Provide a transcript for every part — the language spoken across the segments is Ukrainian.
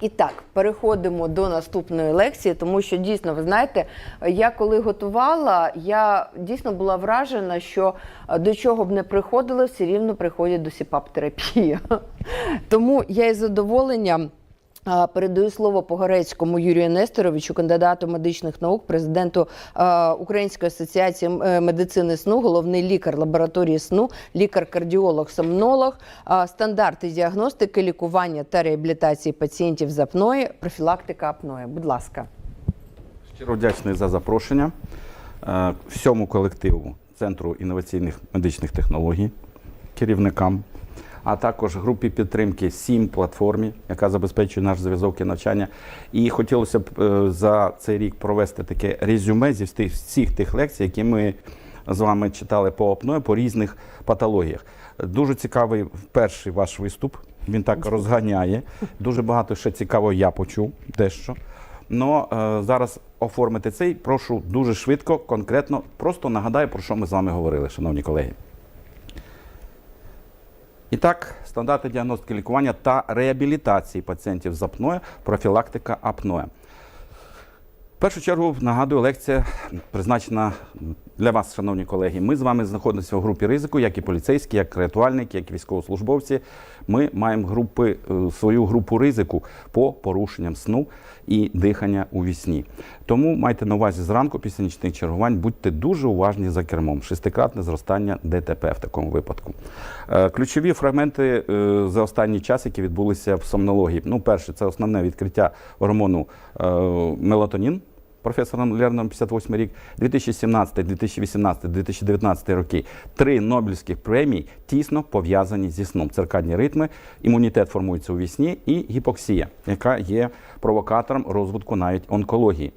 І так, переходимо до наступної лекції, тому що дійсно, ви знаєте, я коли готувала, я дійсно була вражена, що е, до чого б не приходило, все рівно приходять до сіпап-терапії. Тому я із задоволенням. Передаю слово Погорецькому Юрію Несторовичу, кандидату медичних наук, президенту Української асоціації е, медицини сну, головний лікар лабораторії сну, лікар-кардіолог, сомнолог, стандарти діагностики, лікування та реабілітації пацієнтів з апної, профілактика апної. Будь ласка. Щиро вдячний за запрошення е, всьому колективу Центру інноваційних медичних технологій, керівникам, а також групі підтримки СІМ платформі, яка забезпечує наш зв'язок і навчання. І хотілося б е, за цей рік провести таке резюме зі всіх, тих лекцій, які ми з вами читали по апної, по різних патологіях. Дуже цікавий перший ваш виступ. Він так розганяє. Дуже багато ще цікавого я почув дещо. Но е, зараз оформити цей прошу дуже швидко, конкретно. Просто нагадаю, про що ми з вами говорили, шановні колеги. І так, стандарти діагностики лікування та реабілітації пацієнтів з апноє, профілактика апноє. В першу чергу нагадую, лекція призначена для вас, шановні колеги. Ми з вами знаходимося в групі ризику, як і поліцейські, як рятувальники, як і військовослужбовці. Ми маємо групи, е, свою групу ризику по порушенням сну і дихання у вісні. Тому майте на увазі зранку після нічних чергувань, будьте дуже уважні за кермом. Шестикратне зростання ДТП в такому випадку. Е, Ключові фрагменти е, за останній час, які відбулися в сомнології. Ну, перше, це основне відкриття гормону мелатонін професором Лерном 58 рік, 2017, 2018, 2019 роки. Три Нобелівських премії тісно пов'язані зі сном. Циркадні ритми, імунітет формується у вісні і гіпоксія, яка є провокатором розвитку навіть онкології.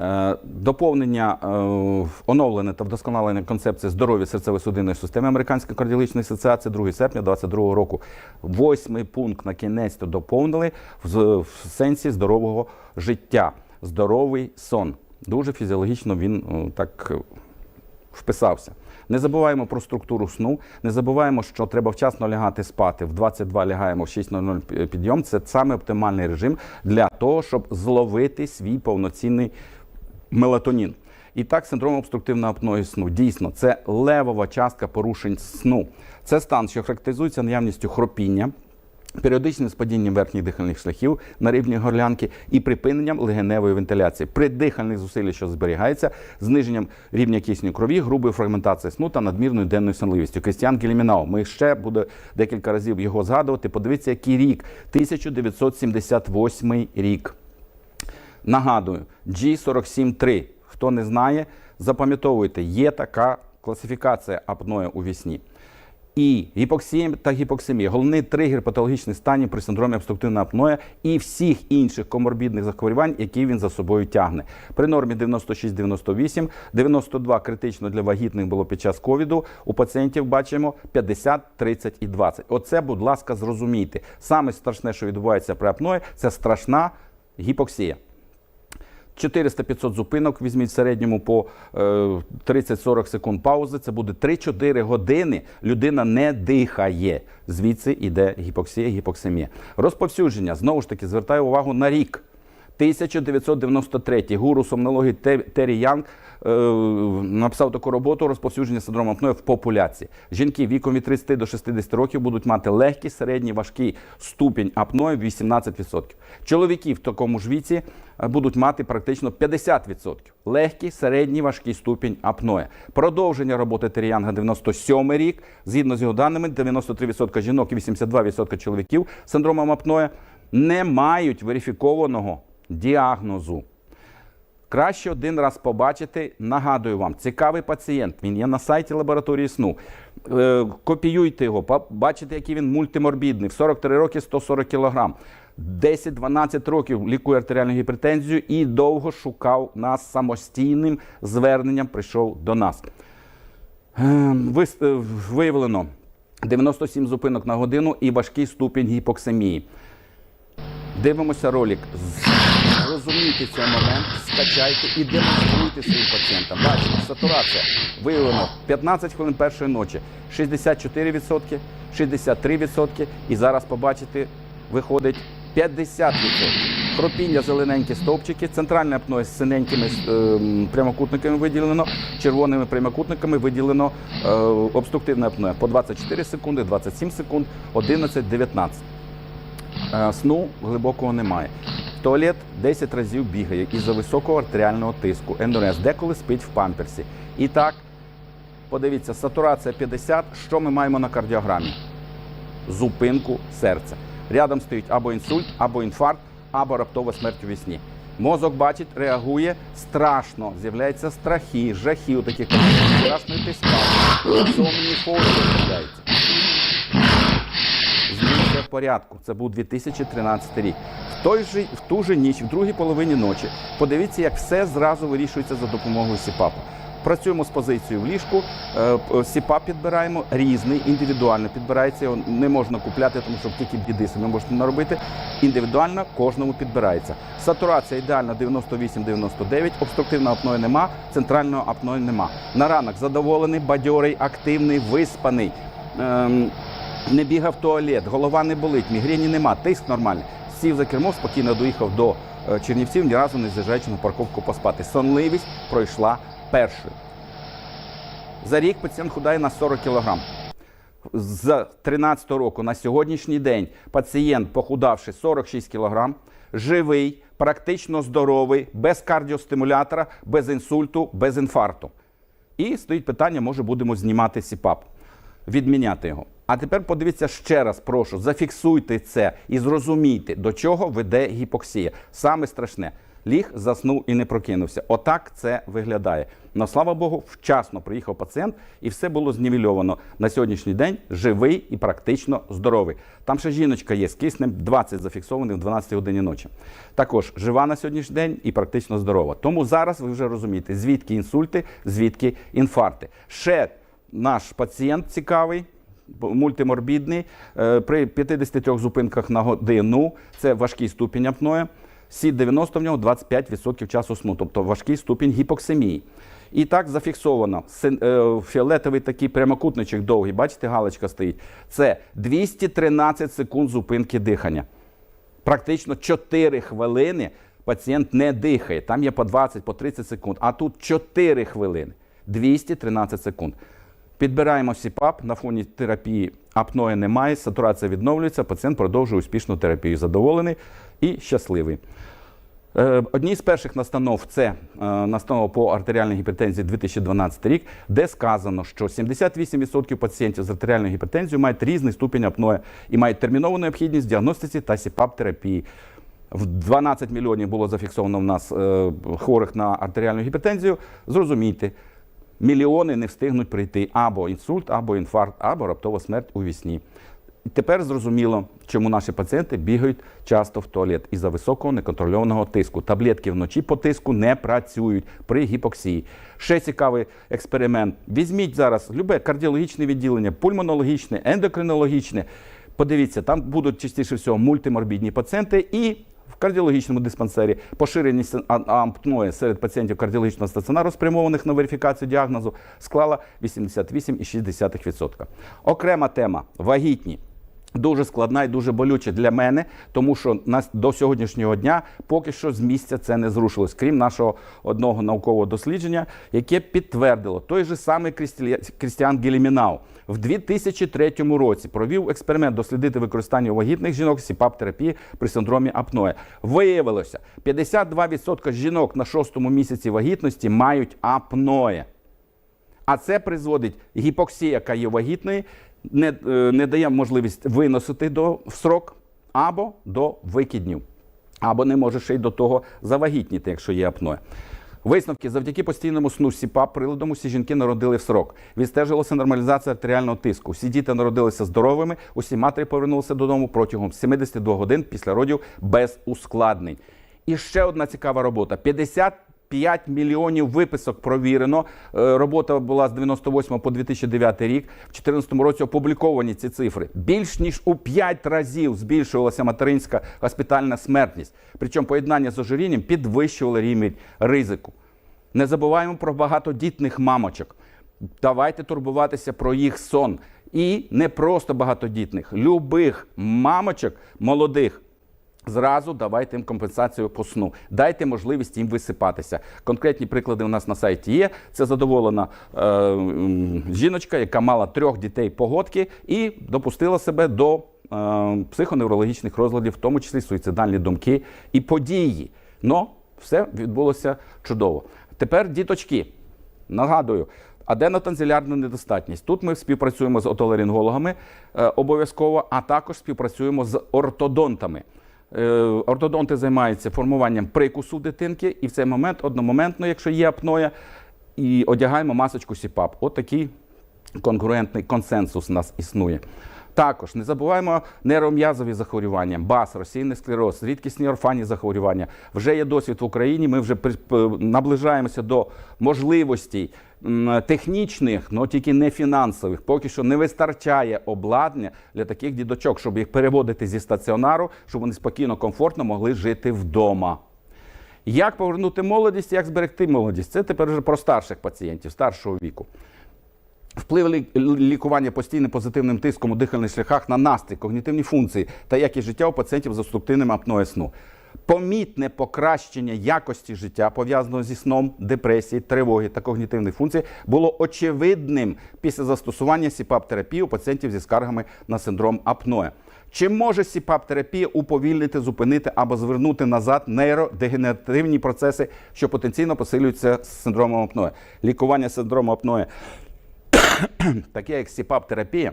Е, Доповнення, е, оновлене та вдосконалення концепції здоров'я серцево-судинної системи Американської кардіологічної асоціації 2 серпня 2022 року. Восьмий пункт на кінець то доповнили в, в сенсі здорового життя. Здоровий сон. Дуже фізіологічно він е, так е, вписався. Не забуваємо про структуру сну, не забуваємо, що треба вчасно лягати спати. В 22 лягаємо, в 6.00 підйом. Це саме оптимальний режим для того, щоб зловити свій повноцінний мелатонін. І так, синдром обструктивного апної сну. Дійсно, це левова частка порушень сну. Це стан, що характеризується наявністю хропіння, періодичним спадінням верхніх дихальних шляхів на рівні горлянки і припиненням легеневої вентиляції. При дихальних зусиллях, що зберігається, зниженням рівня кисню крові, грубої фрагментації сну та надмірною денною сонливістю. Крістіан Гелімінау. Ми ще буде декілька разів його згадувати. Подивіться, який рік 1978 рік. Нагадую, G473. Хто не знає, запам'ятовуйте, є така класифікація апноє у вісні. І гіпоксія та гіпоксемія головний тригер патологічних станів при синдромі обструктивного апноє і всіх інших коморбідних захворювань, які він за собою тягне. При нормі 96-98, 92 критично для вагітних було під час ковіду. У пацієнтів бачимо 50, 30 і 20. Оце, будь ласка, зрозумійте. Саме страшне, що відбувається при апної, це страшна гіпоксія. 400-500 зупинок візьміть в середньому по е, 30-40 секунд паузи. Це буде 3-4 години. Людина не дихає. Звідси йде гіпоксія, гіпоксемія. Розповсюдження знову ж таки звертаю увагу на рік. 1993 гуру сомнології Те- Террі Янг е, написав таку роботу розповсюдження синдрому апної в популяції. Жінки віком від 30 до 60 років будуть мати легкий, середній, важкий ступінь апної 18%. Чоловіки в такому ж віці е, будуть мати практично 50%. Легкий, середній, важкий ступінь апної. Продовження роботи Террі Янга 97 рік. Згідно з його даними, 93% жінок і 82% чоловіків синдромом апної не мають верифікованого діагнозу. Краще один раз побачити. Нагадую вам, цікавий пацієнт. Він є на сайті лабораторії сну. Е, копіюйте його, побачите, який він мультиморбідний. В 43 роки 140 кг. 10-12 років лікує артеріальну гіпертензію і довго шукав нас самостійним зверненням. Прийшов до нас. Е, вис- е, Виявлено 97 зупинок на годину і важкий ступінь гіпоксемії. Дивимося ролик. Розумійте цей момент, скачайте і демонструйте своїм пацієнтам. Бачите, сатурація виявлено 15 хвилин першої ночі, 64%, 63%. І зараз побачите, виходить 50%. Хропіння зелененькі стовпчики, центральне апноє з синенькими ем, прямокутниками виділено, червоними прямокутниками виділено е, обструктивне апноє по 24 секунди, 27 секунд, 11, 19. Е, Сну глибокого немає. Туалет 10 разів бігає із-за високого артеріального тиску, ендуренс, деколи спить в памперсі. І так, подивіться, сатурація 50. Що ми маємо на кардіограмі? Зупинку серця. Рядом стоїть або інсульт, або інфаркт, або раптова смерть у вісні. Мозок бачить, реагує страшно. З'являються страхи, жахи, у таких страшний тиск, сомні фобії з'являються. Змінився в порядку. Це був 2013 рік. Той же, в ту же ніч, в другій половині ночі, подивіться, як все зразу вирішується за допомогою СІПАПу. Працюємо з позицією в ліжку, е, СІПАП підбираємо різний, індивідуально підбирається. Його не можна купляти, тому що тільки біди самі можете наробити. Індивідуально кожному підбирається. Сатурація ідеальна 98-99, обструктивного апної нема, центрального апної нема. На ранок задоволений, бадьорий, активний, виспаний. Ем, не бігав в туалет, голова не болить, мігрені нема, тиск нормальний. Сів за кермо, спокійно доїхав до е, Чернівців, ні разу не з'їжджаючи на парковку поспати. Сонливість пройшла першою. За рік пацієнт худає на 40 кг. З 13 року на сьогоднішній день пацієнт, похудавши 46 кг, живий, практично здоровий, без кардіостимулятора, без інсульту, без інфаркту. І стоїть питання, може будемо знімати СІПАП, відміняти його. А тепер подивіться ще раз, прошу, зафіксуйте це і зрозумійте, до чого веде гіпоксія. Саме страшне. Ліг, заснув і не прокинувся. Отак це виглядає. Но слава Богу, вчасно приїхав пацієнт і все було знівельовано. На сьогоднішній день живий і практично здоровий. Там ще жіночка є з киснем 20 зафіксованих в 12 годині ночі. Також жива на сьогоднішній день і практично здорова. Тому зараз ви вже розумієте, звідки інсульти, звідки інфаркти. Ще наш пацієнт цікавий. Мультиморбідний е, при 53 зупинках на годину. Це важкий ступінь апної. Сі 90 в нього 25% часу сну, тобто важкий ступінь гіпоксемії. І так зафіксовано е, фіолетовий такий прямокутничок довгий, бачите, галочка стоїть. Це 213 секунд зупинки дихання. Практично 4 хвилини пацієнт не дихає. Там є по 20, по 30 секунд. А тут 4 хвилини. 213 секунд. Підбираємо СІПАП на фоні терапії апної немає, сатурація відновлюється, пацієнт продовжує успішну терапію. Задоволений і щасливий. Е, Одні з перших настанов це е, настанова по артеріальній гіпертензії 2012 рік, де сказано, що 78% пацієнтів з артеріальною гіпертензією мають різний ступінь апної і мають термінову необхідність діагностиці та СІПАП-терапії. В 12 мільйонів було зафіксовано в нас е, хворих на артеріальну гіпертензію. Зрозумійте, мільйони не встигнуть прийти або інсульт, або інфаркт, або раптова смерть у вісні. Тепер зрозуміло, чому наші пацієнти бігають часто в туалет із-за високого неконтрольованого тиску. Таблетки вночі по тиску не працюють при гіпоксії. Ще цікавий експеримент. Візьміть зараз любе кардіологічне відділення, пульмонологічне, ендокринологічне. Подивіться, там будуть частіше всього мультиморбідні пацієнти і в кардіологічному диспансері поширеність ампної серед пацієнтів кардіологічного стаціонару, спрямованих на верифікацію діагнозу, склала 88,6%. Окрема тема вагітні. Дуже складна і дуже болюча для мене, тому що нас до сьогоднішнього дня поки що з місця це не зрушилось, крім нашого одного наукового дослідження, яке підтвердило той же самий Крістіан Гелімінау в 2003 році провів експеримент дослідити використання вагітних жінок СІПАП-терапії при синдромі апноe. Виявилося, 52% жінок на шостому місяці вагітності мають апноe. А це призводить гіпоксія, яка є вагітної, не, е, не дає можливість виносити до в срок або до викиднів, або не може ще й до того завагітніти, якщо є апноe. Висновки завдяки постійному сну СІПАП приладом усі жінки народили в срок. Відстежилася нормалізація артеріального тиску. Всі діти народилися здоровими, усі матері повернулися додому протягом 72 годин після родів без ускладнень. І ще одна цікава робота: 55 мільйонів виписок провірено. Е, Робота була з 98 по 2009 рік. В 2014 році опубліковані ці цифри. Більш ніж у 5 разів збільшувалася материнська госпітальна смертність. Причому поєднання з ожирінням підвищувало рівень ризику. Не забуваємо про багатодітних мамочок. Давайте турбуватися про їх сон. І не просто багатодітних, любих мамочок молодих Зразу давайте їм компенсацію по сну, дайте можливість їм висипатися. Конкретні приклади у нас на сайті є. Це задоволена е, жіночка, яка мала трьох дітей погодки і допустила себе до е, психоневрологічних розладів, в тому числі суїцидальні думки і події. Но все відбулося чудово. Тепер діточки. Нагадую, аденотанзилярна недостатність. Тут ми співпрацюємо з отоларингологами е, обов'язково, а також співпрацюємо з ортодонтами. Е, ортодонти займаються формуванням прикусу дитинки, і в цей момент одномоментно, якщо є апноя, і одягаємо масочку СІПАП. От такий конкурентний консенсус у нас існує. Також не забуваємо нейром'язові захворювання, БАС, розсійний склероз, рідкісні орфанні захворювання. Вже є досвід в Україні. Ми вже наближаємося до можливостей технічних, але тільки не фінансових. Поки що не вистачає обладнання для таких дідочок, щоб їх переводити зі стаціонару, щоб вони спокійно, комфортно могли жити вдома. Як повернути молодість, як зберегти молодість? Це тепер вже про старших пацієнтів, старшого віку. Вплив лікування постійним позитивним тиском у дихальних шляхах на настрій, когнітивні функції та якість життя у пацієнтів з обструктивним апноє сну. Помітне покращення якості життя, пов'язаного зі сном, депресії, тривоги та когнітивних функцій, було очевидним після застосування СІПАП-терапії у пацієнтів зі скаргами на синдром апноє. Чи може СІПАП-терапія уповільнити, зупинити або звернути назад нейродегенеративні процеси, що потенційно посилюються з синдромом апноє? Лікування синдрому апноє таке як СІПАП-терапія,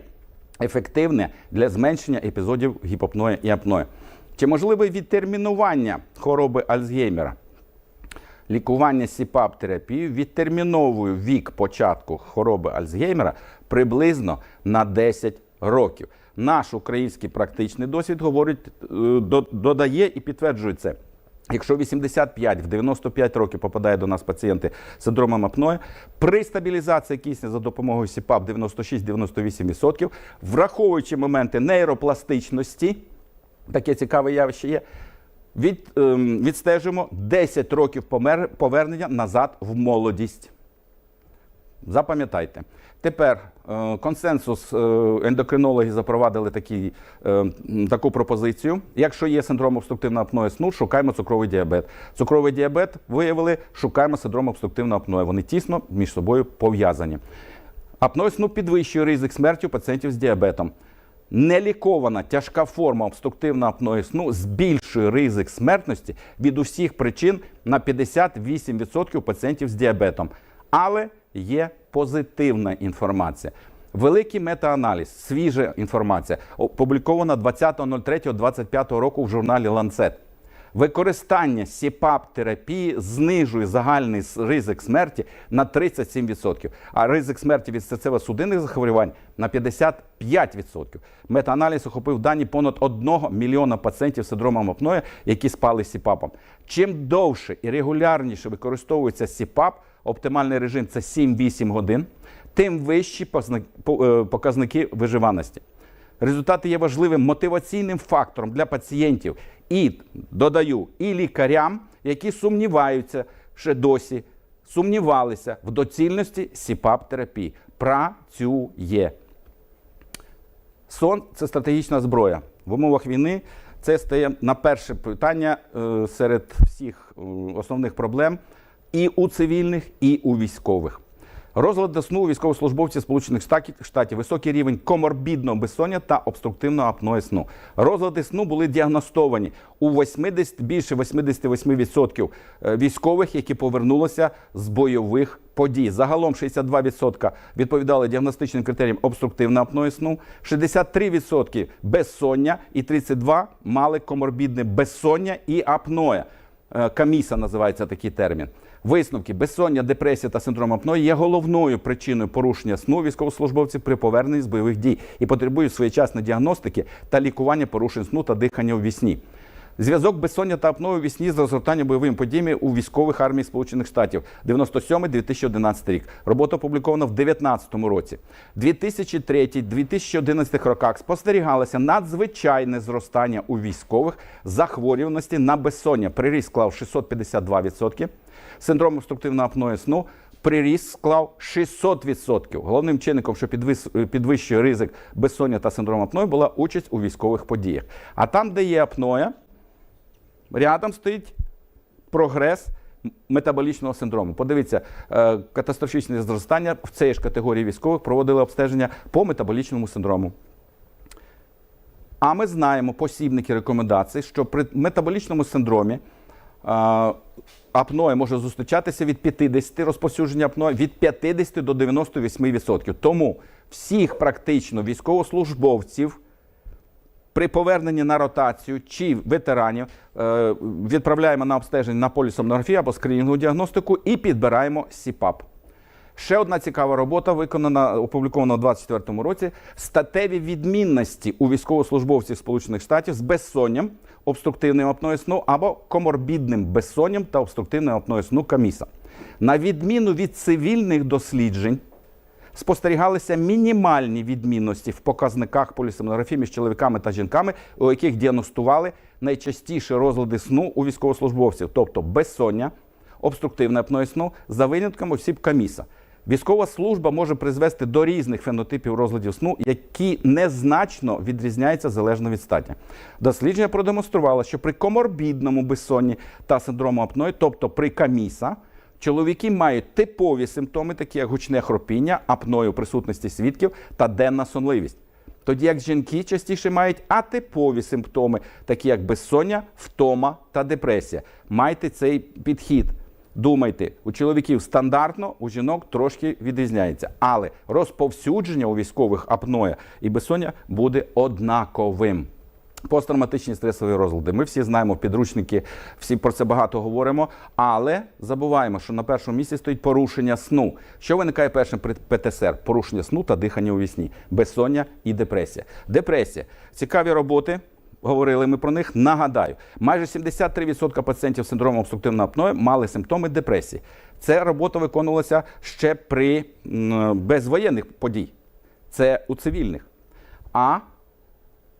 ефективне для зменшення епізодів гіпопної і апної. Чи можливе відтермінування хвороби Альцгеймера? Лікування СІПАП-терапією відтерміновує вік початку хвороби Альцгеймера приблизно на 10 років. Наш український практичний досвід говорить, е, додає і підтверджує це. Якщо 85 в 95 років попадає до нас пацієнти з синдромом апної, при стабілізації кисню за допомогою СІПАП 96-98%, враховуючи моменти нейропластичності, таке цікаве явище є. Від, ем, відстежимо 10 років помер, повернення назад в молодість. Запам'ятайте. Тепер е, консенсус е, ендокринологи запровадили такі, е, таку пропозицію. Якщо є синдром обструктивного апної сну, шукаємо цукровий діабет. Цукровий діабет виявили, шукаємо синдром обструктивного апної. Вони тісно між собою пов'язані. Апноє сну підвищує ризик смерті у пацієнтів з діабетом. Нелікована тяжка форма обструктивного апної сну збільшує ризик смертності від усіх причин на 58% у пацієнтів з діабетом. Але є позитивна інформація. Великий метааналіз, свіжа інформація, опублікована 20.03.25 року в журналі Lancet. Використання СІПАП-терапії знижує загальний ризик смерті на 37%, а ризик смерті від серцево-судинних захворювань на 55%. Метааналіз охопив дані понад 1 мільйона пацієнтів з синдромом апноє, які спали СІПАПом. Чим довше і регулярніше використовується СІПАП, оптимальний режим це 7-8 годин, тим вищі е, показники виживаності. Результати є важливим мотиваційним фактором для пацієнтів і додаю, і лікарям, які сумніваються ще досі, сумнівалися в доцільності СІПАП-терапії. Працює. Сон це стратегічна зброя. В умовах війни це стає на перше питання е, серед всіх основних проблем і у цивільних, і у військових. Розлади сну у військовослужбовців Сполучених Штатів, Штатів, високий рівень коморбідного безсоння та обструктивного апної сну. Розлади сну були діагностовані у 80, більше 88% е, військових, які повернулися з бойових подій. Загалом 62% відповідали діагностичним критеріям обструктивного апної сну, 63% безсоння і 32% мали коморбідне безсоння і апноя. Е, Каміса називається такий термін. Висновки безсоння, депресія та синдром апної є головною причиною порушення сну військовослужбовців при поверненні з бойових дій і потребують своєчасної діагностики та лікування порушень сну та дихання у вісні. Зв'язок безсоння та апної у вісні з розгортанням бойовими подіями у військових армій Сполучених Штатів 97-2011 рік. Робота опублікована в 2019 році. 2003-2011 роках спостерігалося надзвичайне зростання у військових захворюваності на безсоння. Приріст склав 652%. Синдром обструктивного апної сну приріст склав 600%. Головним чинником, що підвищує ризик безсоння та синдрому апної, була участь у військових подіях. А там, де є апноя, рядом стоїть прогрес метаболічного синдрому. Подивіться, е, катастрофічне зростання в цій ж категорії військових проводили обстеження по метаболічному синдрому. А ми знаємо посібники рекомендацій, що при метаболічному синдромі е, може зустрічатися від 50 розповсюдження апноe від 50 до 98%. Тому всіх практично військовослужбовців при поверненні на ротацію чи ветеранів е, відправляємо на обстеження на полісомнографію або скринінгову діагностику і підбираємо СІПАП. Ще одна цікава робота, виконана, опублікована у 2024 році. Статеві відмінності у військовослужбовців Сполучених Штатів з безсонням, обструктивним апноє сну або коморбідним безсонням та обструктивним апноє сну каміса. На відміну від цивільних досліджень, спостерігалися мінімальні відмінності в показниках полісомнографії між чоловіками та жінками, у яких діагностували найчастіше розлади сну у військовослужбовців, тобто безсоння, обструктивне апноє сну за винятком осіб каміса. Військова служба може призвести до різних фенотипів розладів сну, які незначно відрізняються залежно від статі. Дослідження продемонструвало, що при коморбідному безсонні та синдрому апної, тобто при каміса, Чоловіки мають типові симптоми, такі як гучне хропіння, апною присутності свідків та денна сонливість. Тоді як жінки частіше мають атипові симптоми, такі як безсоння, втома та депресія. Майте цей підхід. Думайте, у чоловіків стандартно, у жінок трошки відрізняється. Але розповсюдження у військових апноя і безсоння буде однаковим. Посттравматичні стресові розлади. Ми всі знаємо підручники, всі про це багато говоримо, але забуваємо, що на першому місці стоїть порушення сну. Що виникає першим при ПТСР? Порушення сну та дихання у вісні, безсоння і депресія. Депресія. Цікаві роботи. Говорили ми про них. Нагадаю, майже 73% пацієнтів з синдромом обструктивного апної мали симптоми депресії. Ця робота виконувалася ще при безвоєнних подій. Це у цивільних. А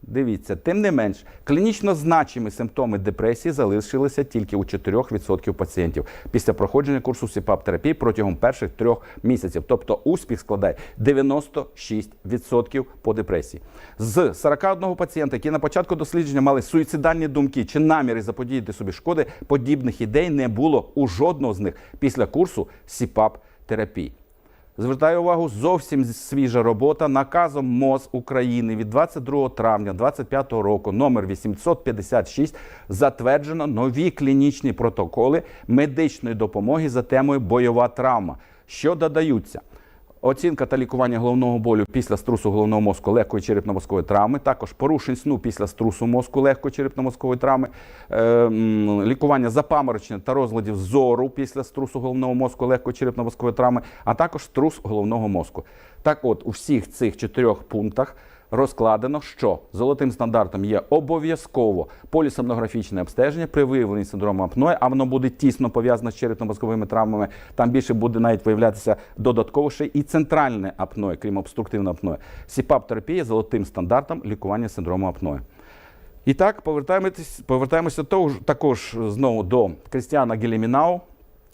Дивіться, тим не менш, клінічно значимі симптоми депресії залишилися тільки у 4% пацієнтів після проходження курсу СІПАП-терапії протягом перших трьох місяців. Тобто успіх складає 96% по депресії. З 41 пацієнта, які на початку дослідження мали суїцидальні думки чи наміри заподіяти собі шкоди, подібних ідей не було у жодного з них після курсу СІПАП-терапії. Звертаю увагу, зовсім свіжа робота наказом МОЗ України від 22 травня 2025 року, номер 856, затверджено нові клінічні протоколи медичної допомоги за темою бойова травма, що додаються. Оцінка та лікування головного болю після струсу головного мозку легкої черепно-мозкової травми, також порушень сну після струсу мозку легкої черепно-мозкової травми, е, лікування запаморочення та розладів зору після струсу головного мозку легкої черепно-мозкової травми, а також струс головного мозку. Так от, у всіх цих чотирьох пунктах розкладено, що золотим стандартом є обов'язково полісомнографічне обстеження при виявленні синдрому апної, а воно буде тісно пов'язано з черепно-мозковими травмами. Там більше буде навіть виявлятися додатково ще і центральне апної, крім обструктивного апної. СІПАП-терапія золотим стандартом лікування синдрому апної. І так, повертаємося, повертаємося також знову до Крістіана Гелімінау.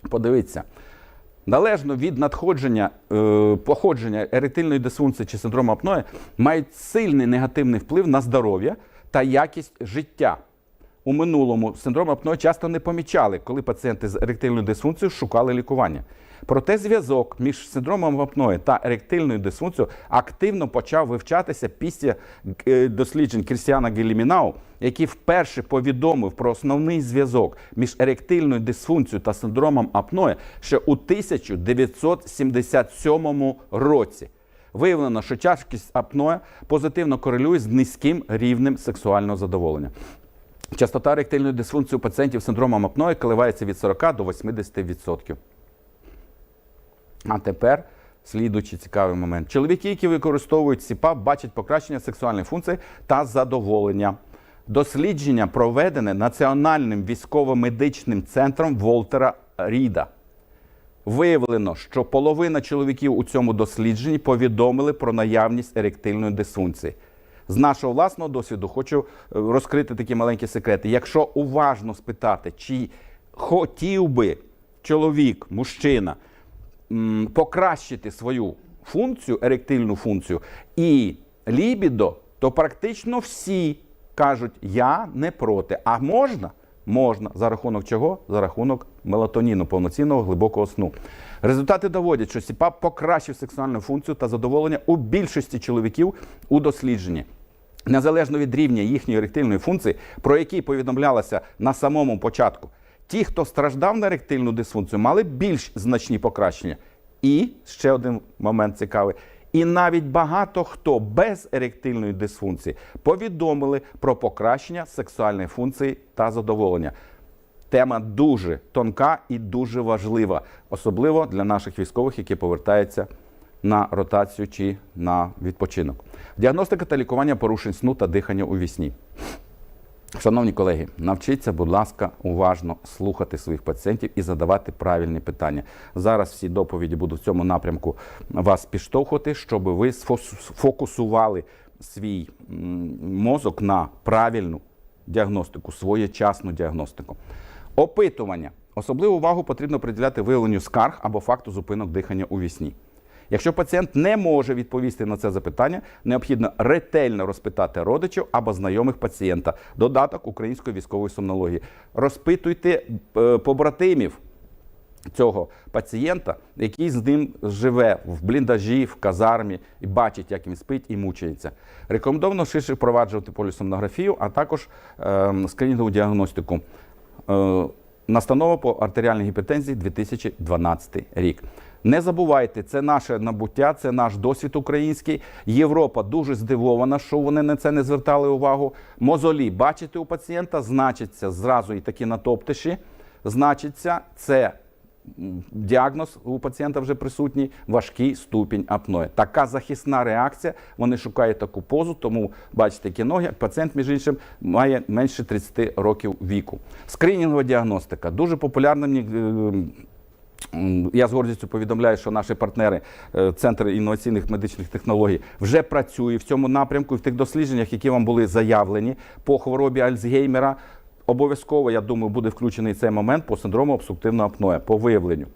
Подивіться. Належно від надходження е, походження еритильної дисфункції чи синдрому апної мають сильний негативний вплив на здоров'я та якість життя. У минулому синдром апної часто не помічали, коли пацієнти з еректильною дисфункцією шукали лікування. Проте зв'язок між синдромом апної та еректильною дисфункцією активно почав вивчатися після е, досліджень Крістіана Гелімінау, який вперше повідомив про основний зв'язок між еректильною дисфункцією та синдромом апної ще у 1977 році. Виявлено, що тяжкість апноя позитивно корелює з низьким рівнем сексуального задоволення. Частота еректильної дисфункції у пацієнтів з синдромом апної коливається від 40 до 80%. А тепер слідуючий цікавий момент. Чоловіки, які використовують СІПАП, бачать покращення сексуальних функцій та задоволення. Дослідження проведене Національним військово-медичним центром Волтера Ріда. Виявлено, що половина чоловіків у цьому дослідженні повідомили про наявність еректильної дисфункції. З нашого власного досвіду хочу е, розкрити такі маленькі секрети. Якщо уважно спитати, чи хотів би чоловік, мужчина покращити свою функцію, еректильну функцію і лібідо, то практично всі кажуть, я не проти. А можна? Можна. За рахунок чого? За рахунок мелатоніну, повноцінного глибокого сну. Результати доводять, що СІПАП покращив сексуальну функцію та задоволення у більшості чоловіків у дослідженні. Незалежно від рівня їхньої еректильної функції, про які повідомлялося на самому початку, ті, хто страждав на еректильну дисфункцію, мали більш значні покращення. І ще один момент цікавий. І навіть багато хто без еректильної дисфункції повідомили про покращення сексуальної функції та задоволення. Тема дуже тонка і дуже важлива, особливо для наших військових, які повертаються на ротацію чи на відпочинок. Діагностика та лікування порушень сну та дихання у вісні. Шановні колеги, навчіться, будь ласка, уважно слухати своїх пацієнтів і задавати правильні питання. Зараз всі доповіді будуть в цьому напрямку вас підштовхувати, щоб ви сфокусували свій мозок на правильну діагностику, своєчасну діагностику. Опитування. Особливу увагу потрібно приділяти виявленню скарг або факту зупинок дихання у вісні. Якщо пацієнт не може відповісти на це запитання, необхідно ретельно розпитати родичів або знайомих пацієнта. Додаток української військової сомнології. Розпитуйте е, побратимів цього пацієнта, який з ним живе в бліндажі, в казармі і бачить, як він спить і мучається. Рекомендовано ширше впроваджувати полісомнографію, а також е, скринінгову діагностику. Е, Настанова по артеріальній гіпертензії 2012 рік. Не забувайте, це наше набуття, це наш досвід український. Європа дуже здивована, що вони на це не звертали увагу. Мозолі бачите у пацієнта, значиться зразу і такі натоптиші. Значиться, це діагноз у пацієнта вже присутній важкий ступінь апної. Така захисна реакція. Вони шукають таку позу, тому бачите, які ноги. Пацієнт, між іншим, має менше 30 років віку. Скринінгова діагностика дуже популярна. мені, е, Я з гордістю повідомляю, що наші партнери, е, Центр інноваційних медичних технологій, вже працює в цьому напрямку і в тих дослідженнях, які вам були заявлені по хворобі Альцгеймера. Обов'язково, я думаю, буде включений цей момент по синдрому обструктивного апноя, по виявленню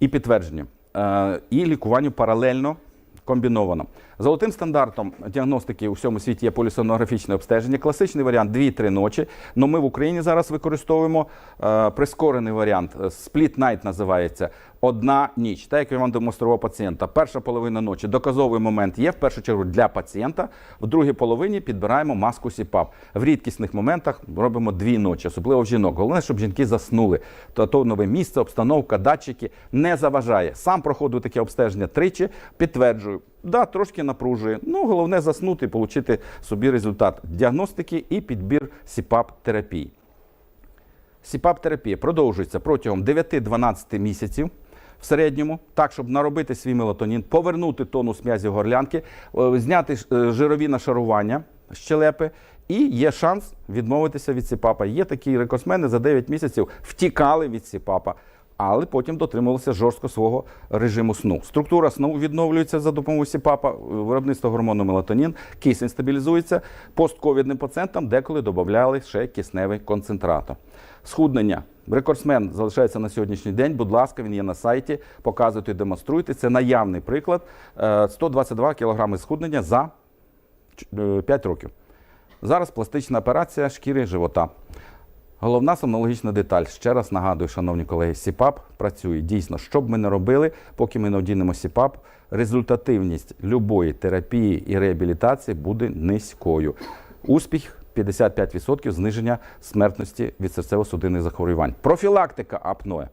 і підтвердженню, Е, і лікуванню паралельно комбіновано. Золотим стандартом діагностики у всьому світі є полісонографічне обстеження. Класичний варіант 2-3 ночі. Но ми в Україні зараз використовуємо е, прискорений варіант. Split night називається. Одна ніч. Так як я вам демонстрував пацієнта. Перша половина ночі доказовий момент є в першу чергу для пацієнта. В другій половині підбираємо маску СІПАП. В рідкісних моментах робимо дві ночі, особливо в жінок. Головне, щоб жінки заснули. То, то нове місце, обстановка, датчики не заважає. Сам проходив таке обстеження тричі, підтверджую. Да, трошки напружує. Ну, головне заснути і отримати собі результат діагностики і підбір СІПАП терапії. СІПАП-терапія продовжується протягом 9-12 місяців в середньому, так, щоб наробити свій мелатонін, повернути тонус м'язів горлянки, е, зняти е, жирові нашарування щелепи. І є шанс відмовитися від СІПАПа. Є такі рекордсмени за 9 місяців втікали від СІПАПа, але потім дотримувалися жорстко свого режиму сну. Структура сну відновлюється за допомогою СІПАПа, виробництво гормону мелатонін, кисень стабілізується. Постковідним пацієнтам деколи додавали ще кисневий концентратор. Схуднення. Рекордсмен залишається на сьогоднішній день. Будь ласка, він є на сайті. Показуйте, демонструйте. Це наявний приклад. Е, 122 кг схуднення за 5 років. Зараз пластична операція шкіри живота. Головна сомнологічна деталь. Ще раз нагадую, шановні колеги, СІПАП працює. Дійсно, що б ми не робили, поки ми не одінемо СІПАП, результативність любої терапії і реабілітації буде низькою. Успіх 55% зниження смертності від серцево-судинних захворювань. Профілактика апноe.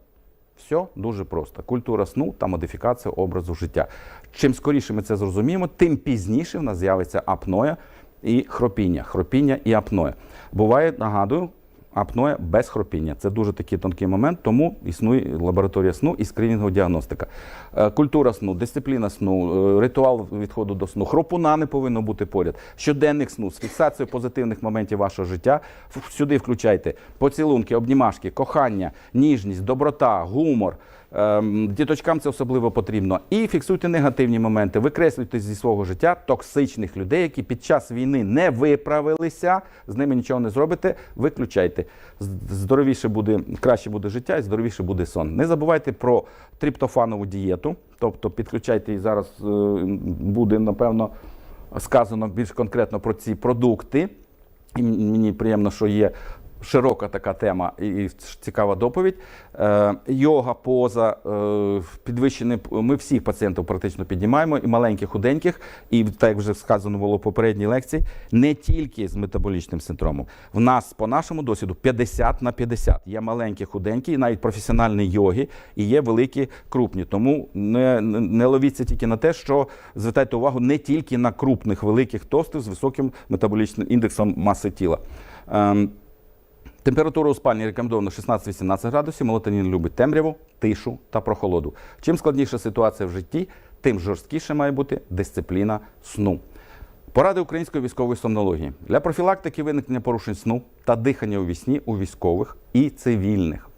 Все дуже просто. Культура сну та модифікація образу життя. Чим скоріше ми це зрозуміємо, тим пізніше в нас з'явиться апноя і хропіння. Хропіння і апноя. Буває, нагадую, апноя без хропіння. Це дуже такий тонкий момент, тому існує лабораторія сну і скринінгова діагностика. Е, Культура сну, дисципліна сну, е, ритуал відходу до сну. Хропуна не повинно бути поряд. Щоденник сну з фіксацією позитивних моментів вашого життя. Сюди включайте поцілунки, обнімашки, кохання, ніжність, доброта, гумор. Ем, Діточкам це особливо потрібно. І фіксуйте негативні моменти, викреслюйте зі свого життя токсичних людей, які під час війни не виправилися, з ними нічого не зробите. Виключайте. Здоровіше буде, краще буде життя і здоровіше буде сон. Не забувайте про триптофанову дієту, тобто підключайте і зараз е, буде напевно сказано більш конкретно про ці продукти. І мені приємно, що є широка така тема і цікава доповідь. Е, йога, поза, е, підвищений. Ми всіх пацієнтів практично піднімаємо, і маленьких, худеньких, і так як вже сказано було в попередній лекції, не тільки з метаболічним синдромом. В нас, по нашому досвіду, 50 на 50. Є маленькі, худенькі, і навіть професіональні йоги, і є великі, крупні. Тому не, не, ловіться тільки на те, що звертайте увагу не тільки на крупних, великих тостів з високим метаболічним індексом маси тіла. Ем, Температура у спальні рекомендована 16-18 градусів. Мелатонін любить темряву, тишу та прохолоду. Чим складніша ситуація в житті, тим жорсткіше має бути дисципліна сну. Поради української військової сомнології для профілактики виникнення порушень сну та дихання у вісні у військових і цивільних.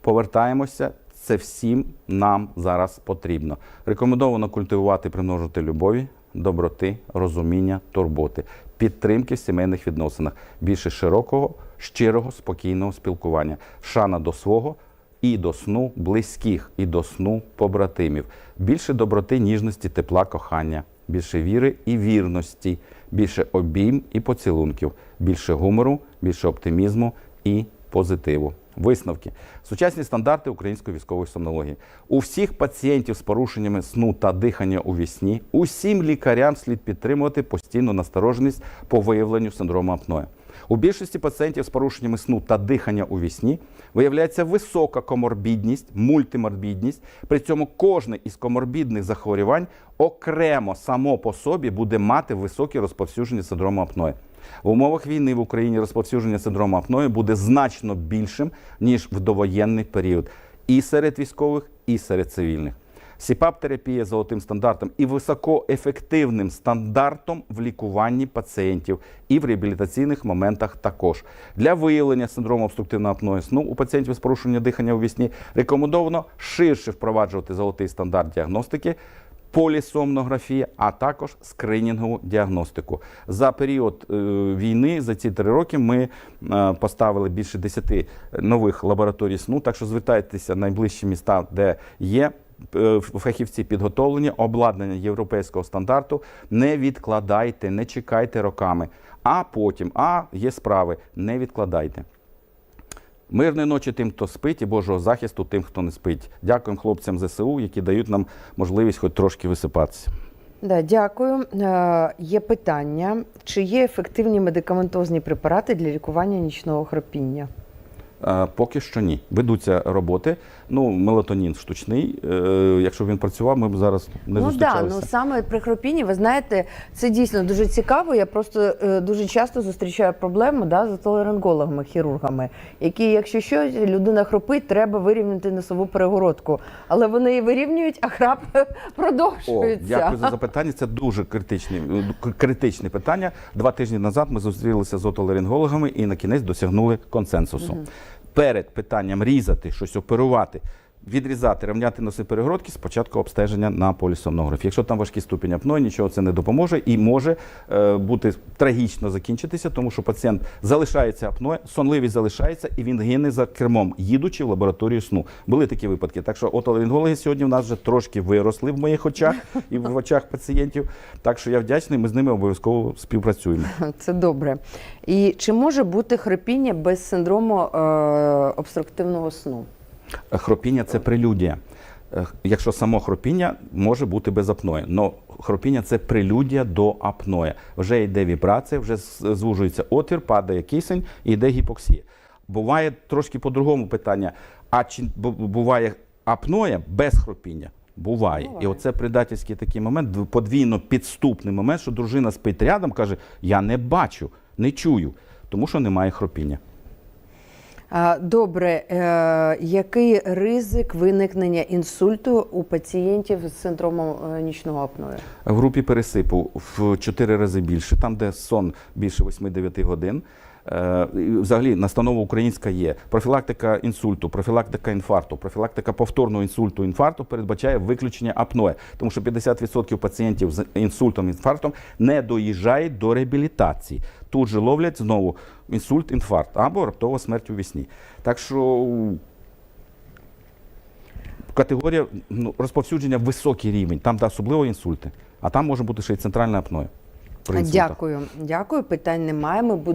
Повертаємося. Це всім нам зараз потрібно. Рекомендовано культивувати, примножити любові, доброти, розуміння, турботи, підтримки в сімейних відносинах, більше широкого, щирого, спокійного спілкування, шана до свого і до сну близьких, і до сну побратимів, більше доброти, ніжності, тепла, кохання, більше віри і вірності, більше обійм і поцілунків, більше гумору, більше оптимізму і позитиву. Висновки. Сучасні стандарти української військової сомнології. У всіх пацієнтів з порушеннями сну та дихання у вісні, усім лікарям слід підтримувати постійну настороженість по виявленню синдрому апноє. У більшості пацієнтів з порушеннями сну та дихання у вісні виявляється висока коморбідність, мультиморбідність. При цьому кожне із коморбідних захворювань окремо само по собі буде мати високе розповсюдження синдрому апноє. В умовах війни в Україні розповсюдження синдрому апної буде значно більшим, ніж в довоєнний період, і серед військових, і серед цивільних. СІПАП-терапія золотим стандартом і високоефективним стандартом в лікуванні пацієнтів і в реабілітаційних моментах також. Для виявлення синдрому обструктивного апної сну у пацієнтів з порушенням дихання у вісні рекомендовано ширше впроваджувати золотий стандарт діагностики полісомнографія, а також скринінгову діагностику. За період е, війни, за ці три роки, ми е, поставили більше 10 нових лабораторій сну. Так що звертайтеся найближчі міста, де є. Е, Фахівці підготовлені, обладнання європейського стандарту. Не відкладайте, не чекайте роками. А потім, а є справи, не відкладайте. Мирної ночі тим, хто спить, і Божого захисту тим, хто не спить. Дякуємо хлопцям ЗСУ, які дають нам можливість хоч трошки висипатися. Да, дякую. Е, є питання: чи є ефективні медикаментозні препарати для лікування нічного храпіння? Е, Поки що ні. Ведуться роботи. Ну, мелатонін штучний. Е, Якщо він працював, ми б зараз не ну зустрічалися. ну саме при храпінні, ви знаєте, це дійсно дуже цікаво. Я просто е, дуже часто зустрічаю проблему да, з отоларингологами, хірургами, які, якщо щось, людина хропить, треба вирівняти носову перегородку. Але вони її вирівнюють, а храп О, продовжується. дякую за запитання. Це дуже критичне, критичне питання. Два тижні назад ми зустрілися з отоларингологами і на кінець досягнули консенсусу. Перед питанням різати, щось оперувати, відрізати, рівняти носи перегородки, спочатку обстеження на полісомнографії. Якщо там важкий ступінь апної, нічого це не допоможе і може е, бути трагічно закінчитися, тому що пацієнт залишається апноє, сонливість залишається і він гине за кермом, їдучи в лабораторію сну. Були такі випадки. Так що отоларингологи сьогодні в нас вже трошки виросли в моїх очах і в очах пацієнтів. Так що я вдячний, ми з ними обов'язково співпрацюємо. Це добре. І чи може бути храпіння без синдрому е, обструктивного сну? Хропіння це прелюдія. Якщо само хропіння може бути без апної, але хропіння це прелюдія до апної. Вже йде вібрація, вже звужується отвір, падає кисень і йде гіпоксія. Буває трошки по-другому питання: а чи буває апноя без хропіння? Буває. Буває. І оце предательський такий момент, подвійно підступний момент, що дружина спить рядом, каже: Я не бачу, не чую, тому що немає хропіння. Добре, е, який ризик виникнення інсульту у пацієнтів з синдромом е, нічного апної? В групі пересипу в 4 рази більше, там, де сон більше 8-9 годин. Е, Взагалі настанова українська є. Профілактика інсульту, профілактика інфаркту, профілактика повторного інсульту інфаркту передбачає виключення апноe, тому що 50% пацієнтів з інсультом інфарктом не доїжджають до реабілітації. Тут же ловлять знову інсульт, інфаркт або раптова смерть у вісні. Так що категорія ну, розповсюдження високий рівень, там де особливо інсульти, а там може бути ще й при інсультах. Дякую. Дякую. Питань немає. Ми будемо